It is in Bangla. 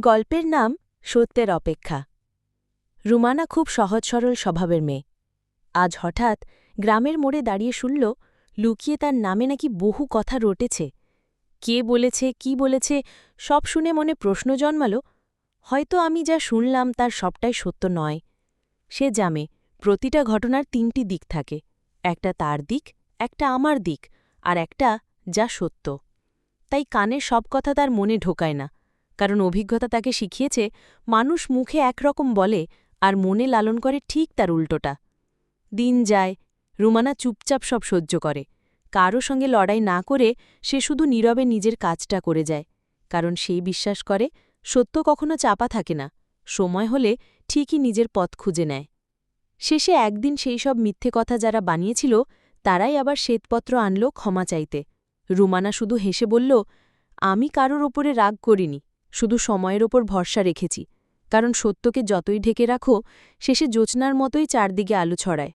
গল্পের নাম সত্যের অপেক্ষা। রুমানা খুব সহজ সরল স্বভাবের মেয়ে। আজ হঠাৎ গ্রামের মোড়ে দাঁড়িয়ে শুনল, লুকিয়ে তার নামে নাকি বহু কথা রটেছে। কে বলেছে, কি বলেছে, সব শুনে মনে প্রশ্ন জন্মাল। হয়তো আমি যা শুনলাম তার সবটাই সত্য নয়। সে জামে প্রতিটা ঘটনার তিনটি দিক থাকে। একটা তার দিক, একটা আমার দিক, আর একটা যা সত্য। তাই কানের সব কথা তার মনে ঢোকায় না। কারণ অভিজ্ঞতা তাকে শিখিয়েছে, মানুষ মুখে একরকম বলে আর মনে লালন করে ঠিক তার উল্টোটা। দিন যায়, রুমানা চুপচাপ সব সহ্য করে। কারও সঙ্গে লড়াই না করে সে শুধু নীরবে নিজের কাজটা করে যায়। কারণ সেই বিশ্বাস করে, সত্য কখনো চাপা থাকে না, সময় হলে ঠিকই নিজের পথ খুঁজে নেয়। শেষে একদিন সেই সব মিথ্যে কথা যারা বানিয়েছিল, তারাই আবার শ্বেতপত্র আনল ক্ষমা চাইতে। রুমানা শুধু হেসে বলল, আমি কারোর ওপরে রাগ করিনি শুধু সময়ের ওপর ভরসা রেখেছি, কারণ সত্যকে যতই ঢেকে রাখো, শেষে জোচনার মতোই চারদিকে আলো ছড়ায়।